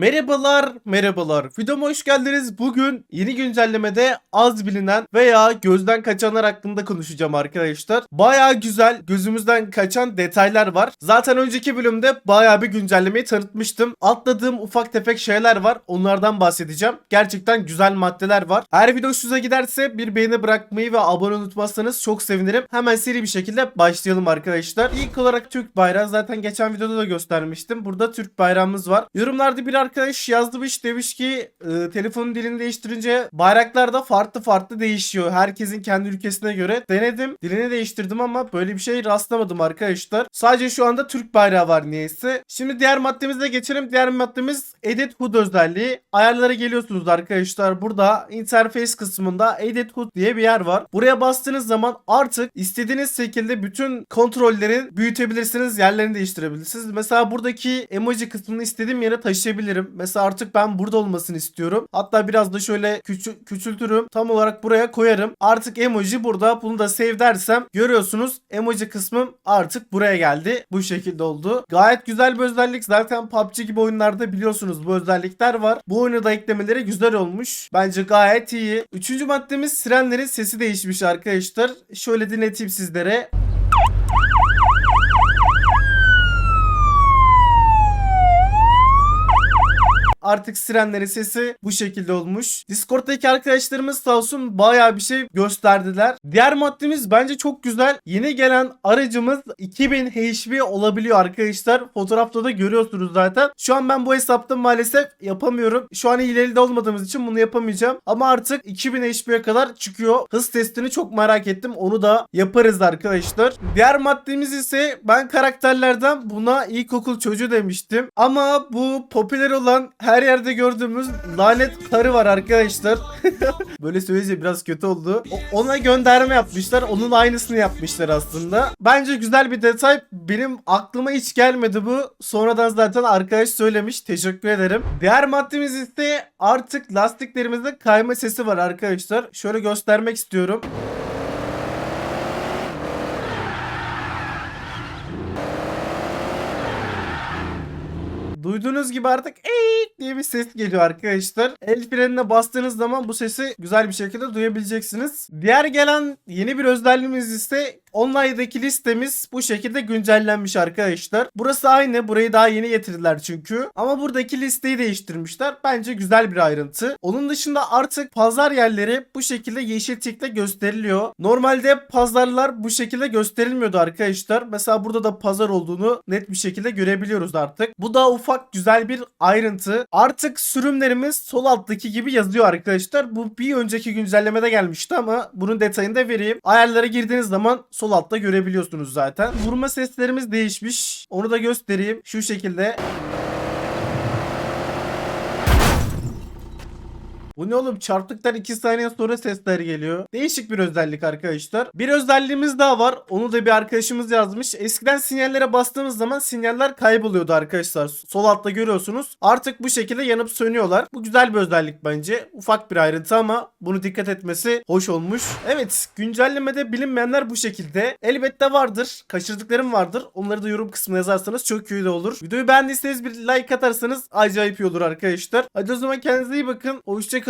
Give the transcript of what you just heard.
Merhabalar, merhabalar. Videoma hoş geldiniz. Bugün yeni güncellemede az bilinen veya gözden kaçanlar hakkında konuşacağım arkadaşlar. Baya güzel, gözümüzden kaçan detaylar var. Zaten önceki bölümde baya bir güncellemeyi tanıtmıştım. Atladığım ufak tefek şeyler var. Onlardan bahsedeceğim. Gerçekten güzel maddeler var. Eğer video hoşunuza giderse bir beğeni bırakmayı ve abone unutmazsanız çok sevinirim. Hemen seri bir şekilde başlayalım arkadaşlar. İlk olarak Türk bayrağı. Zaten geçen videoda da göstermiştim. Burada Türk bayrağımız var. Yorumlarda bir arkadaş yazmış demiş ki e, telefonun dilini değiştirince bayraklar da farklı farklı değişiyor. Herkesin kendi ülkesine göre. Denedim. Dilini değiştirdim ama böyle bir şey rastlamadım arkadaşlar. Sadece şu anda Türk bayrağı var niyeyse. Şimdi diğer maddemize geçelim. Diğer maddemiz Edit HUD özelliği. Ayarlara geliyorsunuz arkadaşlar. Burada interface kısmında Edit HUD diye bir yer var. Buraya bastığınız zaman artık istediğiniz şekilde bütün kontrolleri büyütebilirsiniz. Yerlerini değiştirebilirsiniz. Mesela buradaki emoji kısmını istediğim yere taşıyabilirim. Mesela artık ben burada olmasını istiyorum. Hatta biraz da şöyle küçü- küçültürüm. Tam olarak buraya koyarım. Artık emoji burada. Bunu da save dersem görüyorsunuz emoji kısmım artık buraya geldi. Bu şekilde oldu. Gayet güzel bir özellik. Zaten PUBG gibi oyunlarda biliyorsunuz bu özellikler var. Bu oyunu da eklemeleri güzel olmuş. Bence gayet iyi. Üçüncü maddemiz sirenlerin sesi değişmiş arkadaşlar. Şöyle dinleteyim sizlere. Artık sirenlerin sesi bu şekilde olmuş. Discord'daki arkadaşlarımız sağ olsun bayağı bir şey gösterdiler. Diğer maddemiz bence çok güzel. Yeni gelen aracımız 2000 HP olabiliyor arkadaşlar. Fotoğrafta da görüyorsunuz zaten. Şu an ben bu hesapta maalesef yapamıyorum. Şu an ileride olmadığımız için bunu yapamayacağım. Ama artık 2000 HP'ye kadar çıkıyor. Hız testini çok merak ettim. Onu da yaparız arkadaşlar. Diğer maddemiz ise ben karakterlerden buna ilkokul çocuğu demiştim. Ama bu popüler olan her yerde gördüğümüz lanet karı var arkadaşlar. Böyle söyleyince biraz kötü oldu. O- ona gönderme yapmışlar. Onun aynısını yapmışlar aslında. Bence güzel bir detay. Benim aklıma hiç gelmedi bu. Sonradan zaten arkadaş söylemiş. Teşekkür ederim. Diğer maddemiz ise artık lastiklerimizde kayma sesi var arkadaşlar. Şöyle göstermek istiyorum. Duyduğunuz gibi artık eee diye bir ses geliyor arkadaşlar. El frenine bastığınız zaman bu sesi güzel bir şekilde duyabileceksiniz. Diğer gelen yeni bir özelliğimiz ise online'daki listemiz bu şekilde güncellenmiş arkadaşlar. Burası aynı. Burayı daha yeni getirdiler çünkü. Ama buradaki listeyi değiştirmişler. Bence güzel bir ayrıntı. Onun dışında artık pazar yerleri bu şekilde yeşil tikle gösteriliyor. Normalde pazarlar bu şekilde gösterilmiyordu arkadaşlar. Mesela burada da pazar olduğunu net bir şekilde görebiliyoruz artık. Bu da ufak güzel bir ayrıntı. Artık sürümlerimiz sol alttaki gibi yazıyor arkadaşlar. Bu bir önceki güncellemede gelmişti ama bunun detayını da vereyim. Ayarlara girdiğiniz zaman sol altta görebiliyorsunuz zaten. Vurma seslerimiz değişmiş. Onu da göstereyim. Şu şekilde. Bu ne oğlum çarptıktan 2 saniye sonra sesler geliyor. Değişik bir özellik arkadaşlar. Bir özelliğimiz daha var. Onu da bir arkadaşımız yazmış. Eskiden sinyallere bastığımız zaman sinyaller kayboluyordu arkadaşlar. Sol altta görüyorsunuz. Artık bu şekilde yanıp sönüyorlar. Bu güzel bir özellik bence. Ufak bir ayrıntı ama bunu dikkat etmesi hoş olmuş. Evet güncellemede bilinmeyenler bu şekilde. Elbette vardır. Kaçırdıklarım vardır. Onları da yorum kısmına yazarsanız çok iyi de olur. Videoyu beğendiyseniz bir like atarsanız acayip iyi olur arkadaşlar. Hadi o zaman kendinize iyi bakın. Hoşçakalın.